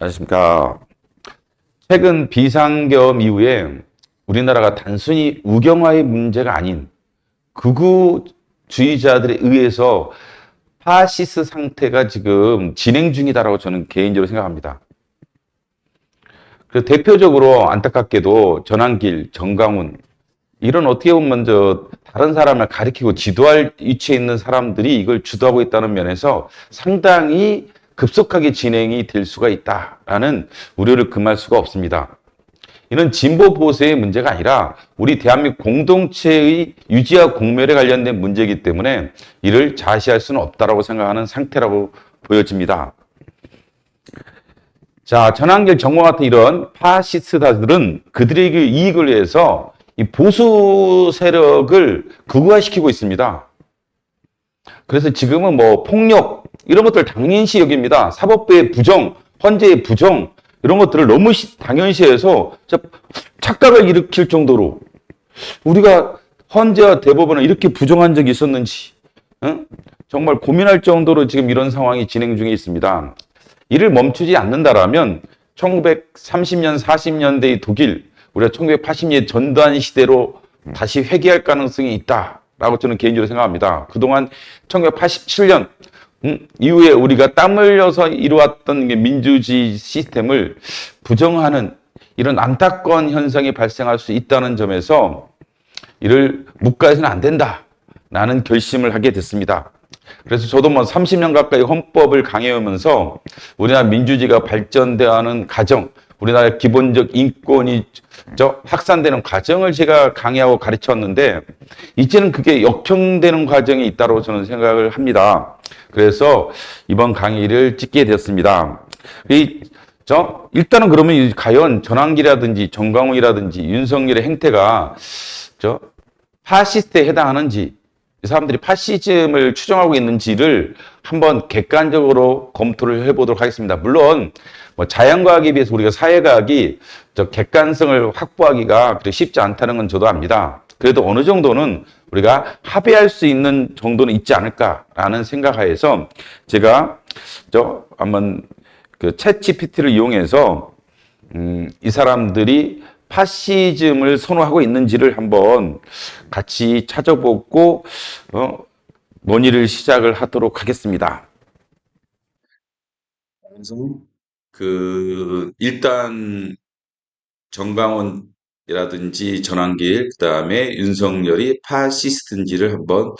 안녕하십니까. 최근 비상계엄 이후에 우리나라가 단순히 우경화의 문제가 아닌 극우주의자들에 의해서 파시스 상태가 지금 진행 중이다라고 저는 개인적으로 생각합니다. 그 대표적으로 안타깝게도 전환길, 정강훈 이런 어떻게 보면 먼저 다른 사람을 가리키고 지도할 위치에 있는 사람들이 이걸 주도하고 있다는 면에서 상당히 급속하게 진행이 될 수가 있다라는 우려를 금할 수가 없습니다. 이는 진보 보수의 문제가 아니라 우리 대한민국 공동체의 유지와 공멸에 관련된 문제이기 때문에 이를 자시할 수는 없다라고 생각하는 상태라고 보여집니다. 자, 전환길 정모 같은 이런 파시스트들은 그들의 그 이익을 위해서 이 보수 세력을 극우화시키고 있습니다. 그래서 지금은 뭐 폭력 이런 것들 당연시 여깁니다. 사법부의 부정, 헌재의 부정 이런 것들을 너무 시- 당연시해서 착각을 일으킬 정도로 우리가 헌재와 대법원을 이렇게 부정한 적이 있었는지 응? 정말 고민할 정도로 지금 이런 상황이 진행 중에 있습니다. 이를 멈추지 않는다라면 1930년, 40년대의 독일, 우리가 1980년 전두환 시대로 다시 회귀할 가능성이 있다 라고 저는 개인적으로 생각합니다. 그동안 1987년 음, 이후에 우리가 땀 흘려서 이루었던 게 민주주의 시스템을 부정하는 이런 안타까운 현상이 발생할 수 있다는 점에서 이를 묵과해서는 안 된다라는 결심을 하게 됐습니다. 그래서 저도 뭐 30년 가까이 헌법을 강해오면서 우리나라 민주주의가 발전되어가는 과정, 우리나라 기본적 인권이 저 확산되는 과정을 제가 강의하고 가르쳤는데 이제는 그게 역행되는 과정이 있다고 저는 생각을 합니다. 그래서 이번 강의를 찍게 되었습니다. 이, 저, 일단은 그러면 이 과연 전환기라든지 정강훈이라든지 윤석열의 행태가 저 파시스트에 해당하는지 이 사람들이 파시즘을 추정하고 있는지를 한번 객관적으로 검토를 해보도록 하겠습니다. 물론 뭐 자연과학에 비해서 우리가 사회과학이 저 객관성을 확보하기가 그리 쉽지 않다는 건 저도 압니다. 그래도 어느 정도는 우리가 합의할 수 있는 정도는 있지 않을까라는 생각하에서 제가 저 한번 그 챗 GPT를 이용해서 음, 이 사람들이 파시즘을 선호하고 있는지를 한번 같이 찾아보고 어, 논의를 시작을 하도록 하겠습니다. 그래서 그 일단 정강훈이라든지 전환길 그다음에 윤석열이 파시스트인지를 한번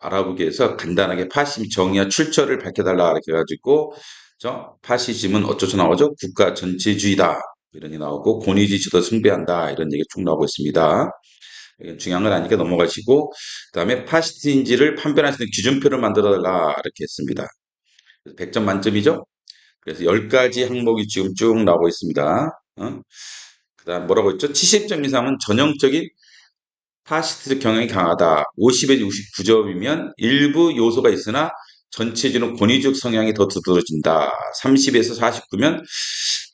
알아보기 위해서 간단하게 파시즘 정의와 출처를 밝혀달라 이렇게 해가지고 저 파시즘은 어쩌서 나오죠? 국가 전체주의다 이런 게 나오고 권위주의 주도 숭배한다 이런 얘기 쭉 나오고 있습니다. 중요한 건 아니니까 넘어가시고 그 다음에 파시스트인지를 판별할 수 있는 기준표를 만들어 달라 이렇게 했습니다. 100점 만점이죠? 그래서 10가지 항목이 지금 쭉 나오고 있습니다. 어? 그 다음 뭐라고 했죠? 70점 이상은 전형적인 파시스트 경향이 강하다. 50에서 69점이면 일부 요소가 있으나 전체적으로 권위적 성향이 더 두드러진다. 30에서 49면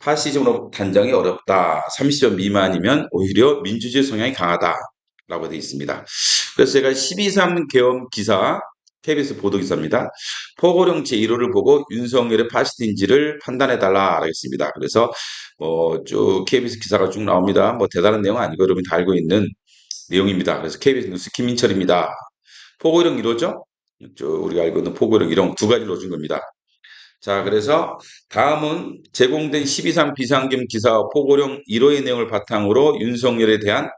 파시즘으로 단정이 어렵다. 30점 미만이면 오히려 민주주의 성향이 강하다. 라고 되어 있습니다. 그래서 제가 12.3 계엄 기사, KBS 보도 기사입니다. 포고령 제1호를 보고 윤석열의 파시스트인지를 판단해달라. 하겠습니다. 그래서 뭐 쭉 KBS 기사가 쭉 나옵니다. 뭐 대단한 내용 아니고 여러분이 다 알고 있는 내용입니다. 그래서 KBS 뉴스 김민철입니다. 포고령 1호죠? 우리가 알고 있는 포고령 1호 두 가지로 준 겁니다. 자, 그래서 다음은 제공된 12.3 비상겸 기사 포고령 1호의 내용을 바탕으로 윤석열에 대한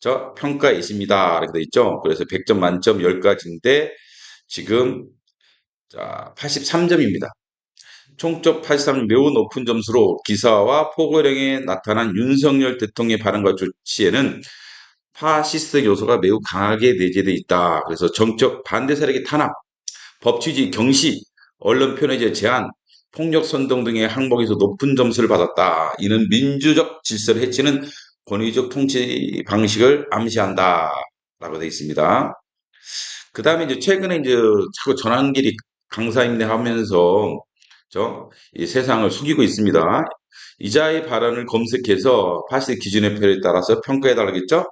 저 평가에 있습니다. 이렇게 돼 있죠. 그래서 100점 만점 10가지인데 지금 자, 83점입니다. 총적 83점 매우 높은 점수로 기사와 포고령에 나타난 윤석열 대통령의 발언과 조치에는 파시스트 요소가 매우 강하게 내재되어 있다. 그래서 정적 반대 세력의 탄압, 법치주의 경시, 언론 표현의 제한, 폭력 선동 등의 항목에서 높은 점수를 받았다. 이는 민주적 질서를 해치는 권위적 통치 방식을 암시한다. 라고 되어 있습니다. 그 다음에 이제 최근에 이제 자꾸 전환길이 강사임내 하면서 저 이 세상을 속이고 있습니다. 이자의 발언을 검색해서 파시 기준의 표에 따라서 평가해 달라겠죠?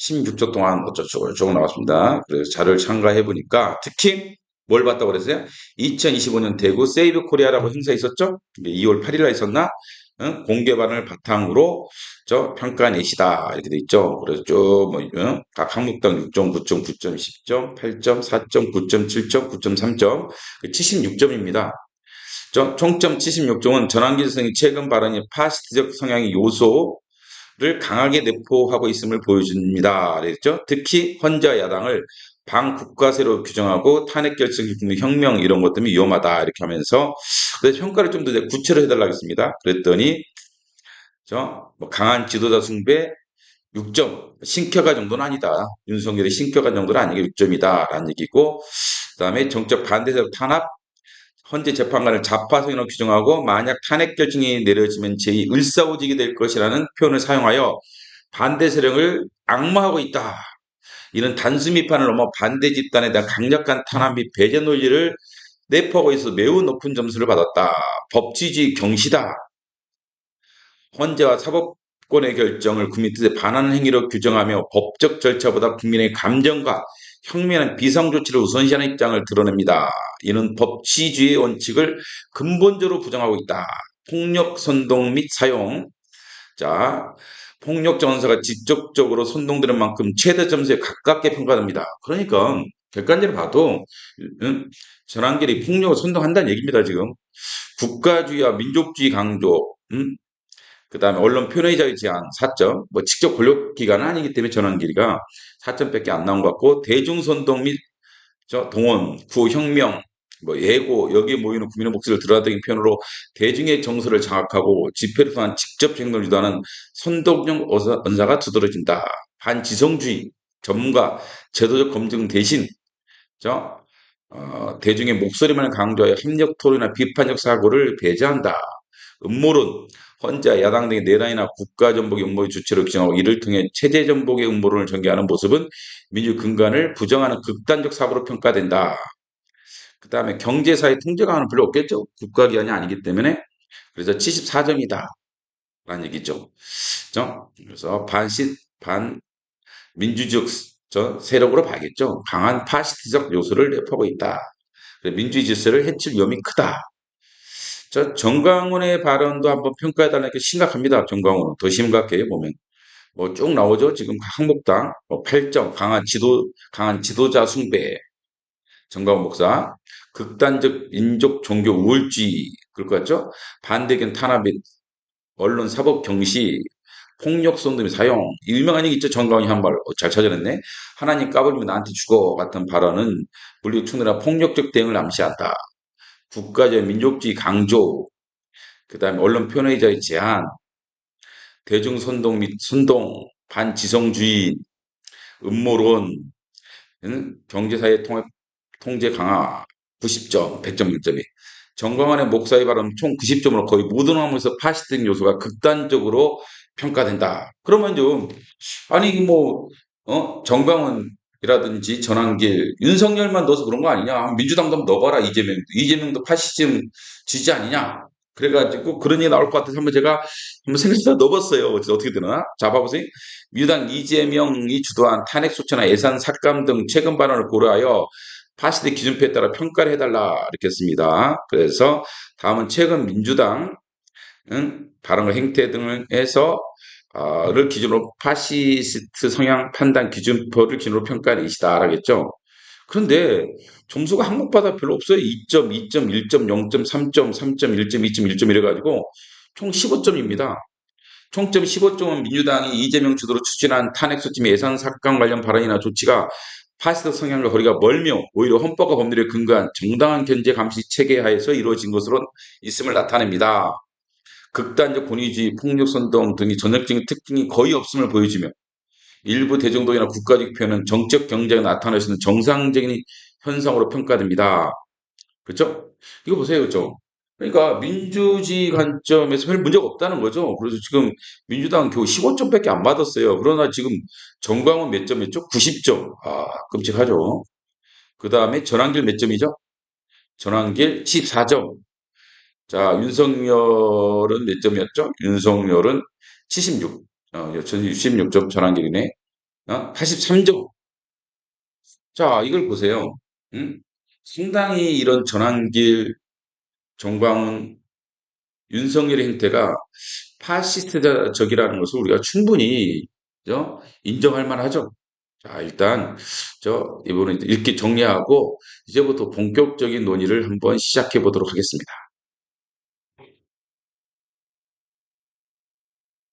16조 동안 어쩌고 저쩌고 나왔습니다. 그래서 자료를 참가해 보니까 특히 뭘 봤다고 그랬어요? 2025년 대구 세이브 코리아라고 행사 있었죠? 2월 8일 날 있었나? 응? 공개 반을 바탕으로 저 평가 내시다 이렇게 돼 있죠. 그래서 쭉뭐 응? 각 항목당 6점, 9점, 9점, 10점, 8점, 4점, 9점, 7점, 9.3점, 76점입니다. 총점 76점은 전환기 선생이 최근 발언이 파시스트적 성향의 요소를 강하게 내포하고 있음을 보여줍니다. 그랬죠? 특히 헌자 야당을 반국가세로 규정하고 탄핵 결정 혁명 이런 것 때문에 위험하다 이렇게 하면서 그래서 평가를 좀 더 구체로 해달라고 했습니다. 그랬더니 저 뭐 강한 지도자 숭배 6점 신격화 정도는 아니다. 윤석열의 신격화 정도는 아니게 6점이다 라는 얘기고 그 다음에 정적 반대적 탄압 헌재 재판관을 자파성이라고 규정하고 만약 탄핵 결정이 내려지면 제2 을사오직이 될 것이라는 표현을 사용하여 반대 세력을 악마하고 있다. 이런 단순 비판을 넘어 반대 집단에 대한 강력한 탄압 및 배제 논리를 내포하고 있어 매우 높은 점수를 받았다. 법치주의 경시다. 헌재와 사법권의 결정을 국민 뜻에 반하는 행위로 규정하며 법적 절차보다 국민의 감정과 혁명한 비상 조치를 우선시하는 입장을 드러냅니다. 이는 법치주의 원칙을 근본적으로 부정하고 있다. 폭력 선동 및 사용. 자, 폭력 전사가 직접적으로 선동되는 만큼 최대 점수에 가깝게 평가됩니다. 그러니까 객관적으로 봐도 음, 전환길이 폭력을 선동한다는 얘기입니다. 지금 국가주의와 민족주의 강조, 음, 그 다음에 언론 표현의 자유 제한 4점, 뭐 직접 권력기관은 아니기 때문에 전환 길이가 4점밖에 안 나온 것 같고 대중선동 및 동원, 구혁명, 뭐 예고 여기에 모이는 국민의 목소리를 드러나는 표현으로 대중의 정서를 장악하고 집회를 통한 직접 행동을 유도하는 선동형 언사가 두드러진다. 반지성주의 전문가 제도적 검증 대신 저 어, 대중의 목소리만 강조하여 협력 토론이나 비판적 사고를 배제한다. 음모론, 헌자, 야당 등의 내란이나 국가 전복의 음모의 주체로 규정하고 이를 통해 체제 전복의 음모론을 전개하는 모습은 민주 근간을 부정하는 극단적 사고로 평가된다. 그 다음에 경제사회 통제 강화는 별로 없겠죠. 국가기관이 아니기 때문에. 그래서 74점이다. 라는 얘기죠. 그래서 반시, 반, 민주적 저 세력으로 봐야겠죠. 강한 파시스트적 요소를 내포하고 있다. 민주주의 질서를 해칠 위험이 크다. 저 정광훈의 발언도 한번 평가해달라는 게 심각합니다. 정광훈은. 더 심각해요 보면. 뭐 쭉 나오죠. 지금 한국당 뭐 8점 강한 지도 강한 지도자 숭배. 정광훈 목사. 극단적 민족 종교 우월주의. 그럴 것 같죠? 반대견 탄압 및 언론 사법 경시. 폭력 성등의 사용. 유명한 얘기 있죠? 정광훈이 한 말 잘 찾아냈네. 하나님 까불면 나한테 죽어. 같은 발언은 물리 충분한 폭력적 대응을 암시한다 국가적 민족주의 강조 그 다음에 언론 표현의 자의 제한 대중선동 및 선동 반지성주의 음모론 경제사회 통합 통제 강화 90점 100점 만점이 정광환의 목사의 발언 총 90점으로 거의 모든 항목에서 파시스트 요소가 극단적으로 평가된다. 그러면 좀 아니 뭐 어? 정광훈 이라든지 전환길, 윤석열만 넣어서 그런 거 아니냐? 민주당도 한번 넣어봐라 이재명. 이재명도 파시즘 지지 아니냐? 그래가지고 그런 얘기 나올 것 같아서 한번 제가 한번 생각해서 넣어봤어요. 어떻게 되나? 자, 봐보세요. 민주당 이재명이 주도한 탄핵 소추나 예산 삭감 등 최근 발언을 고려하여 파시드 기준표에 따라 평가를 해달라 이렇게 했습니다. 그래서 다음은 최근 민주당 응? 발언과 행태 등을 해서 어, 를 기준으로 파시스트 성향 판단 기준표를 기준으로 평가할 것이다 라겠죠. 그런데 점수가 항목마다 별로 없어요. 2점, 2점, 1점, 0점, 3점, 3점, 1점, 2점, 1점 이래가지고 총 15점입니다. 총점 15점은 민주당이 이재명 주도로 추진한 탄핵소팀 예산 삭감 관련 발언이나 조치가 파시스트 성향과 거리가 멀며 오히려 헌법과 법률에 근거한 정당한 견제 감시 체계 하에서 이루어진 것으로 있음을 나타냅니다. 극단적 권위주의, 폭력선동 등이 전형적인 특징이 거의 없음을 보여주며 일부 대정동이나 국가적 표현은 정적 경제가 나타날 수 있는 정상적인 현상으로 평가됩니다. 그렇죠? 이거 보세요. 그렇죠? 그러니까 민주주의 관점에서 별 문제가 없다는 거죠. 그래서 지금 민주당은 겨우 15점밖에 안 받았어요. 그러나 지금 정광훈 몇 점이었죠? 90점. 아, 끔찍하죠. 그 다음에 전환길 몇 점이죠? 전환길 14점. 자, 윤석열은 몇 점이었죠? 윤석열은 76. 어, 66점 전환길이네. 어? 83점. 자, 이걸 보세요. 응? 상당히 이런 전환길, 정광훈, 윤석열의 행태가 파시스트적이라는 것을 우리가 충분히 저 인정할 만하죠. 자, 일단 저 이번에 이렇게 정리하고 이제부터 본격적인 논의를 한번 시작해 보도록 하겠습니다.